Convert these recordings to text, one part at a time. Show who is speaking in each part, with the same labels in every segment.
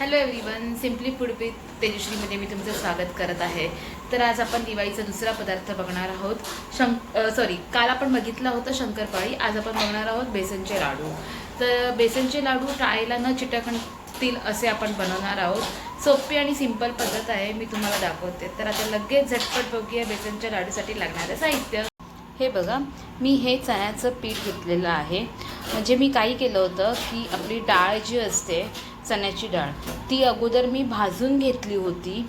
Speaker 1: Hello everyone simply food with तेजश्रीमध्ये मी तुमचं स्वागत करत आहे. तर आज आपण दिवाळीचा दुसरा पदार्थ बघणार आहोत. शंक सॉरी काल आपण बघितलं होतं शंकरपाळी आज आपण बघणार आहोत बेसनचे लाडू. तर बेसनचे लाडू टाळीला न चिटकतील असे आपण बनवणार आहोत. सोपी आणि सिंपल पद्धत आहे मी तुम्हाला दाखवते. तर आता लगेच झटपट बघूया बेसनच्या लाडूसाठी लागणारं साहित्य. हे बघा मी हे चण्याचं पीठ घेतलेलं आहे. म्हणजे मी काही केलं होतं की आपली डाळ जी असते चण्याची डाळ. ती अगोदर मी भाजून घेतली होती.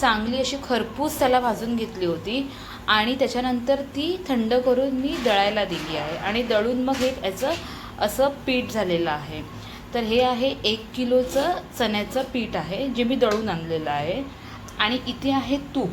Speaker 1: चांगली अशी खरपूस त्याला भाजून घेतली होती. आणि त्याच्यानंतर ती थंड करून मी दळायला दिली आहे. आणि दळून मग हे याचं असं पीठ झालेलं आहे. तर हे आहे एक किलोचं चण्याचं पीठ आहे जे मी दळून आणलेलं आहे. आणि इथे आहे तूप.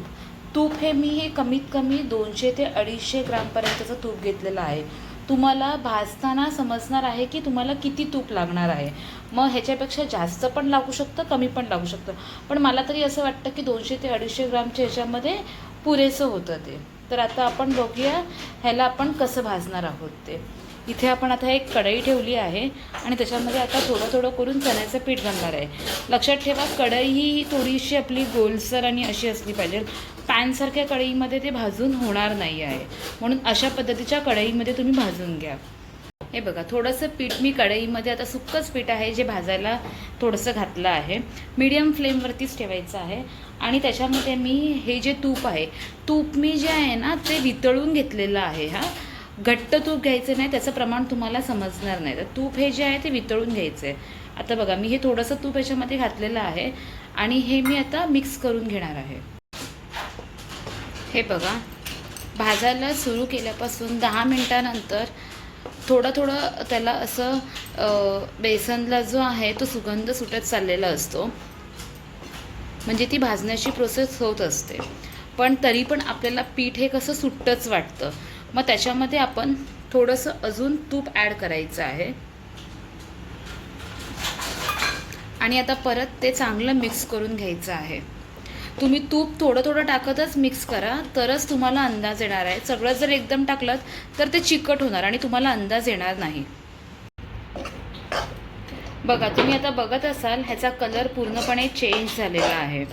Speaker 1: तूप हे मी हे कमीत कमी दोनशे ते अडीचशे ग्रामपर्यंतचं तूप घेतलेलं आहे. तुम्हाला भाजताना समजणार आहे की तुम्हाला किती तूप लागणार आहे. मग ह्याच्यापेक्षा जास्त पण लागू शकतं कमी पण लागू शकतं. पण मला तरी असं वाटतं की दोनशे ते अडीचशे ग्रामच्या ह्याच्यामध्ये पुरेसं होतं ते. तर आता आपण बघूया ह्याला आपण कसं भाजणार आहोत ते. इथे आपण आता एक कढई ठेवली आहे आणि त्याच्यामध्ये आता थोडं थोडं करून चण्याचं पीठ घालणार आहे. लक्षात ठेवा कढई ही थोडीशी आपली गोलसर आणि अशी असली पाहिजे. पॅनसारख्या कढईमध्ये ते भाजून होणार नाही आहे. म्हणून अशा पद्धतीच्या कढईमध्ये तुम्ही भाजून घ्या. हे बघा थोडंसं पीठ मी कढईमध्ये आता सुक्कंच पीठ आहे जे भाजायला थोडंसं घातलं आहे. मीडियम फ्लेमवरतीच ठेवायचं आहे. आणि त्याच्यामध्ये मी हे जे तूप आहे तूप मी जे आहे ना ते वितळून घेतलेलं आहे हा. घट्ट तूप घ्यायचं नाही त्याचं प्रमाण तुम्हाला समजणार नाही. तर तूप हे जे आहे ते वितळून घ्यायचं आहे आता बघा मी हे थोडंसं तूप याच्यामध्ये घातलेलं आहे. आणि हे मी आता मिक्स करून घेणार आहे. हे बघा. भाजायला सुरू केल्यापासून दहा मिनटानंतर थोडं थोडं त्याला असं बेसनला जो आहे तो सुगंध सुटत चाललेला असतो. म्हणजे ती भाजण्याची प्रोसेस होत असते. पण तरी पण आपल्याला पीठ हे कसं सुट्टच वाटतं. मग त्याच्यामध्ये आपण थोडंसं अजून तूप ॲड करायचं आहे. आणि आता परत ते चांगलं मिक्स करून घ्यायचं आहे. तुम्ही तूप थोडं थोडं टाकतच मिक्स करा तरच तुम्हाला अंदाज येणार आहे. सगळं जर एकदम टाकलं तर ते चिकट होणार आणि तुम्हाला अंदाज येणार नाही. बघा तुम्ही आता बघत असाल ह्याचा कलर पूर्णपणे चेंज झालेला आहे.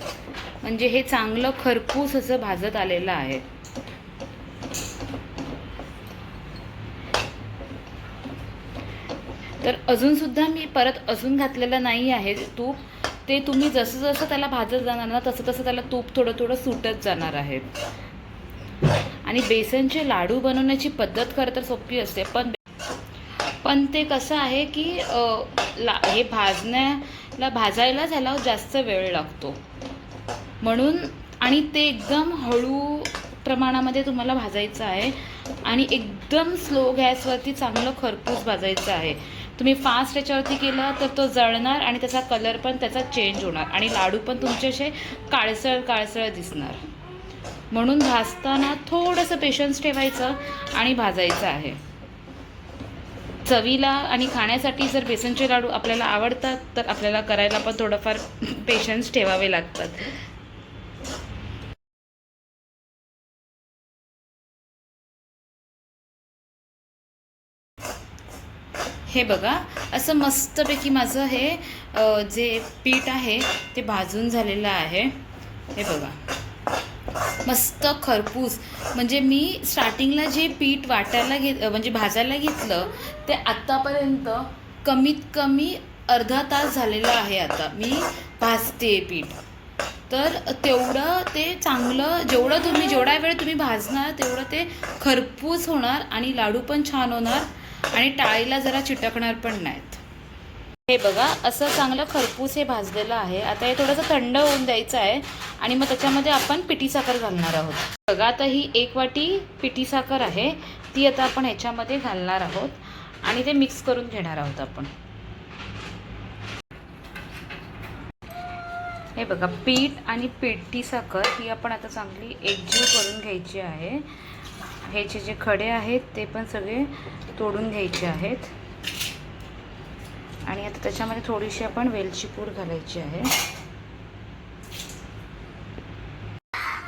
Speaker 1: म्हणजे हे चांगलं खरपूस असं भाजत आलेलं आहे. तर अजूनसुद्धा मी परत अजून घातलेलं नाही आहे तूप. ते तुम्ही जसं जसं त्याला भाजत जाणार ना तसं तसं त्याला तूप थोडं थोडं सुटत जाणार आहे. आणि बेसनचे लाडू बनवण्याची पद्धत खरं तर सोपी असते पण पण ते कसं आहे की ला हे भाजण्याला भाजायला झाला जास्त वेळ लागतो. म्हणून आणि ते एकदम हळू प्रमाणामध्ये तुम्हाला भाजायचं आहे. आणि एकदम स्लो गॅसवरती चांगलं खरपूस भाजायचं आहे. तुम्ही फास्ट याच्यावरती केलं तर तो जळणार आणि त्याचा कलर पण त्याचा चेंज होणार. आणि लाडू पण तुमचे असे काळसळ काळसळ दिसणार. म्हणून भाजताना थोडंसं पेशन्स ठेवायचं आणि भाजायचं आहे. चवीला आणि खाण्यासाठी जर बेसनचे लाडू आपल्याला आवडतात तर आपल्याला करायला पण थोडंफार पेशन्स ठेवावे लागतात. हे बघा. असं मस्तपैकी माझं हे जे पीठ आहे ते भाजून झालेलं आहे. हे बघा. मस्त खरपूस. म्हणजे मी स्टार्टिंगला जे पीठ वाटायला घेत म्हणजे भाजायला घेतलं ते आत्तापर्यंत कमीत कमी अर्धा तास झालेला आहे आता. मी भाजते पीठ. तर तेवढं ते चांगलं जेवढं तुम्ही जेवढा वेळ तुम्ही भाजणार तेवढं ते खरपूस होणार आणि लाडू पण छान होणार. आणि टाळीला जरा चिटकणार पण नाहीत. हे बघा असं चांगलं खरपूस हे भाजलेलं आहे. आता हे थोडंसं थंड होऊन द्यायचं आहे आणि मग त्याच्यामध्ये आपण पिठी साखर घालणार आहोत. बघा आता ही एक वाटी पिठी साखर आहे. ती आता आपण ह्याच्यामध्ये घालणार आहोत आणि ते मिक्स करून घेणार आहोत आपण. हे बघा पीठ आणि पिठी साखर ही आपण आता चांगली एकजीव करून घ्यायची आहे. ह्याचे जे खडे आहेत ते पण सगळे तोडून घ्यायचे आहेत. आणि आता त्याच्यामध्ये थोडीशी आपण वेलची पूड घालायची आहे.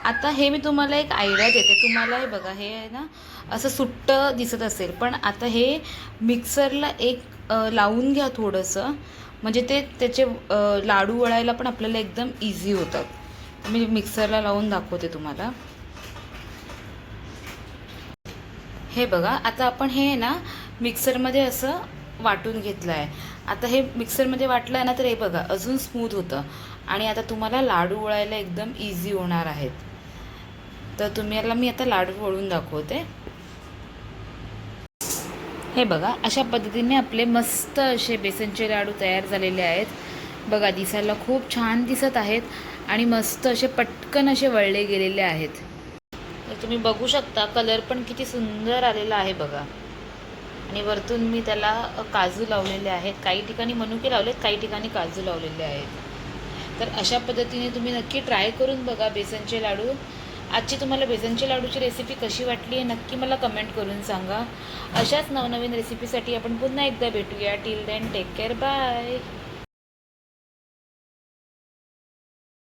Speaker 1: आता हे मी तुम्हाला एक आयडिया देते. तुम्हाला हे बघा हे आहे ना असं सुट्ट दिसत असेल. पण आता हे मिक्सरला एक लावून घ्या थोडंसं. म्हणजे ते त्याचे लाडू वळायला पण आपल्याला एकदम इझी होतात. मी मिक्सरला लावून दाखवते तुम्हाला. हे बघा आता आपण हे ना मिक्सरमध्ये असं वाटून घेतलं आहे आता हे मिक्सरमध्ये वाटलं आहे ना तर हे बघा अजून स्मूथ होतं. आणि आता तुम्हाला लाडू वळायला एकदम इझी होणार आहेत. तर तुम्हाला मी आता लाडू वळून दाखवते. हे बघा अशा पद्धतीने आपले मस्त असे बेसनचे लाडू तयार झालेले आहेत. बघा दिसायला खूप छान दिसत आहेत आणि मस्त असे पटकन असे वळले गेलेले आहेत. तुम्ही बघू शकता कलर पण किती सुंदर आलेला आहे बघा. आणि वरतून मी त्याला काजू लावलेले आहेत. काही ठिकाणी मनुके लावलेत काही ठिकाणी काजू लावलेले आहेत. तर अशा पद्धतीने तुम्ही नक्की ट्राय करून बघा बेसनचे लाडू. आजची तुम्हाला बेसनचे लाडूची रेसिपी कशी वाटली आहे नक्की मला कमेंट करून सांगा. अशाच नवनवीन रेसिपीसाठी आपण पुन्हा एकदा भेटूया. Till then take care bye